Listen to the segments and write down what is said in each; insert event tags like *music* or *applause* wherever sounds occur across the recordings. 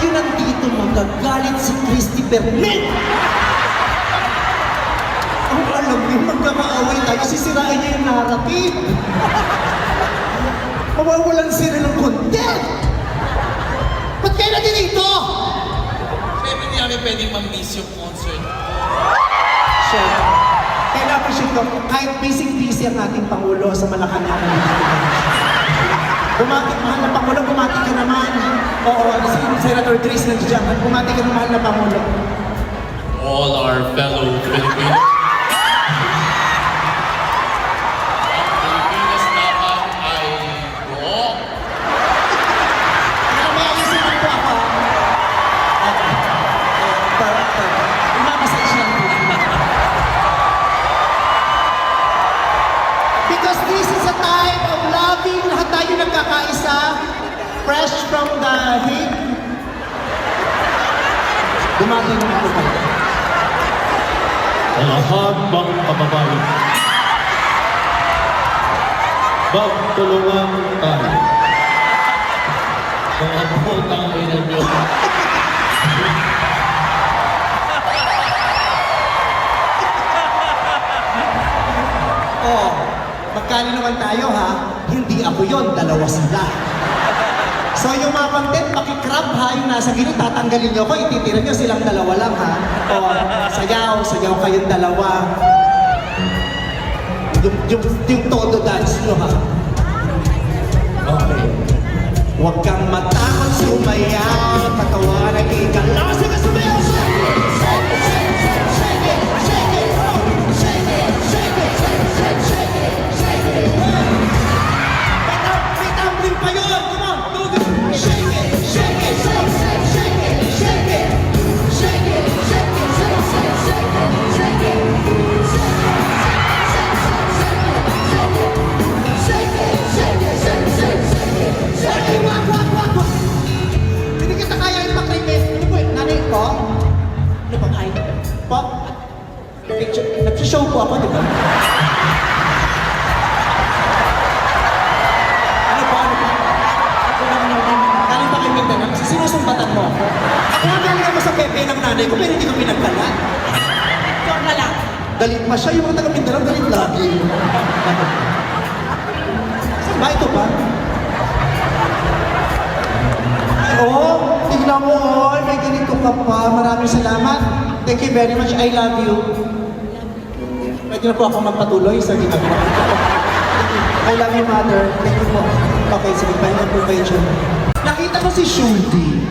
tayo nandito magagalit si Christopher Min! Ang alam niyo, magkakaaway tayo, sisirain niya yung narrative. *laughs* Mawawalan sila ng content. Ba't kayo natin dito? Siyempre hindi namin pwedeng mag-miss yung concert. Sure. Kaya na-appreciate ko, kahit busy-busy ang ating Pangulo sa Malacanang. *laughs* Bumati, mahal na Pangulo, bumati ka naman. Oo, si Senator Chris nandiyan. Bumati ka naman, mahal na Pangulo. All our fellow Filipinos. Dumati ng microphone. Lahat bang kababayo? Magtulungan tayo. Kung ano po tayo ninyo. oh, magkano naman tayo ha? Hindi ako yon, dalawa sila. So yung mga content, pakikrab ha, yung nasa gilid, tatanggalin nyo ko, ititira nyo silang dalawa lang ha. O, sayaw, sayaw kayong dalawa. Yung, yung, yung todo dance nyo ha. Okay. Huwag kang matakot sumayaw, katawan ay igalaw. Nag-show po ako, di ba? Ano ba? Ano ba? Ako lang naman. Galing ba kayo Mindanao? Sinusumbatan mo ako. Ako nga galing naman sa pepe ng nanay ko, pero hindi ko pinagdala. Ikaw na lang. Galit pa siya. Yung mga taga Mindanao, galit lagi. Saan ba ito ba? Oo, tignan mo, oh, may ganito ka pa. Maraming salamat. Thank you very much. I love you. Pwede na po ako magpatuloy sa ginagawa. I love you, mother. Thank you po. Okay, sige, na po kayo. Nakita ko si Shulti.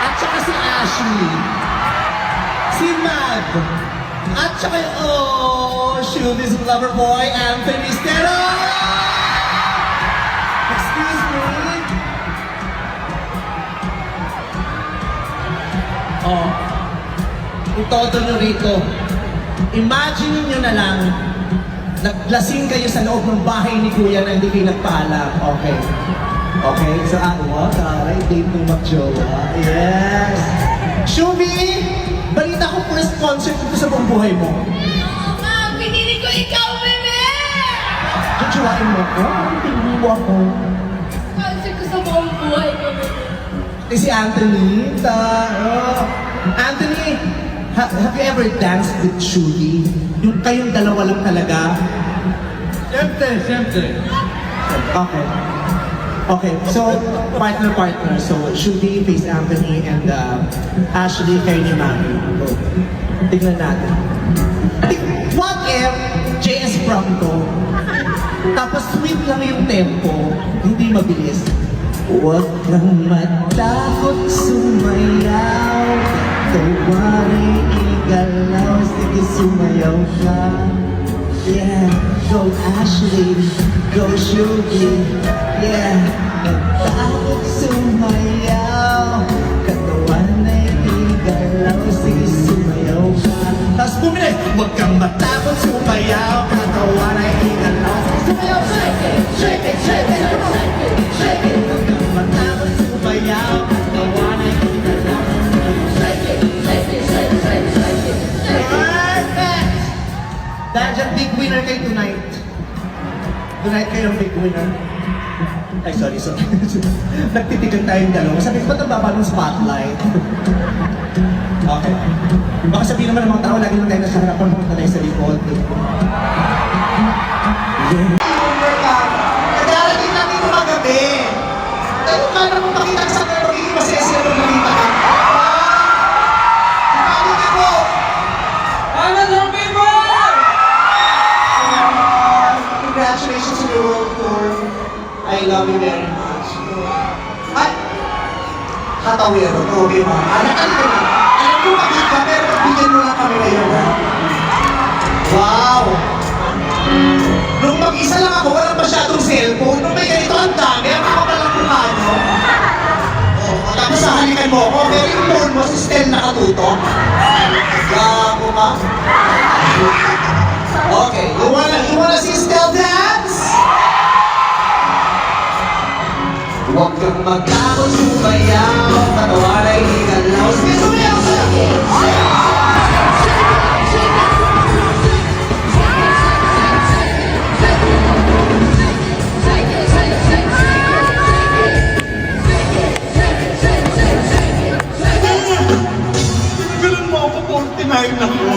At saka si Ashley. Si Mad. At saka, oh, Shulti's lover boy, Anthony Stero! Excuse me? Oh, yung todo nyo rito. Imagine nyo na lang, naglasing kayo sa loob ng bahay ni Kuya na hindi kayo nagpaalam. Okay. Okay, so ah, wow, taray, date ng magjowa. Yes! Shubi! Balita ko first concert dito sa buong buhay mo. Oo nga, pinili ko ikaw, bebe! Jojowain mo ko? Pinili mo ako. Kasi ko sa buong buhay ko, bebe. Eh, si Anthony. Ta, oh. Anthony, ha- have you ever danced with Shubi? Yung kayong dalawa lang talaga? Siyempre, siyempre. Okay. Okay, so partner-partner. So Shubi face Anthony and uh, Ashley kay ni Mami. Tignan natin. What if JS Pronto, tapos sweet lang yung tempo, hindi mabilis. Huwag kang matakot sumayaw, tawarin igalaw, sige sumayaw ka. Yeah, go Ashley, go Shubi. Yeah, nagtakot sumayaw. Katawan ay igalaw, sige sumayaw ka. Tapos bumili, huwag kang matakot winner kayo tonight. Tonight kayo ang big winner. Ay, sorry, sorry. *laughs* Nagtitigan tayong dalawa. Sabi ko, ba't nababa ng spotlight? *laughs* okay. Baka sabihin naman ng mga tao, lagi lang tayo nasa harapan, pumunta tayo sa likod. Nagdarating On your world. I love you very much. At, hatawero, Toby mo. Alam ka na. Alam ko makita ka, pero bigyan mo lang kami ngayon. ha? Wow! Nung mag-isa lang ako, walang masyadong cellphone. Nung may ganito ang dami, ang kakapalang mukha nyo. Oh, tapos sahalikan mo ako, pero yung phone mo, si Stel nakatuto. Gago ka. Okay, you wanna, you wanna see Stel dance? Kang magtakot sumayaw, katawan ay higalaw. Sige, sumayaw ka! Ganun mo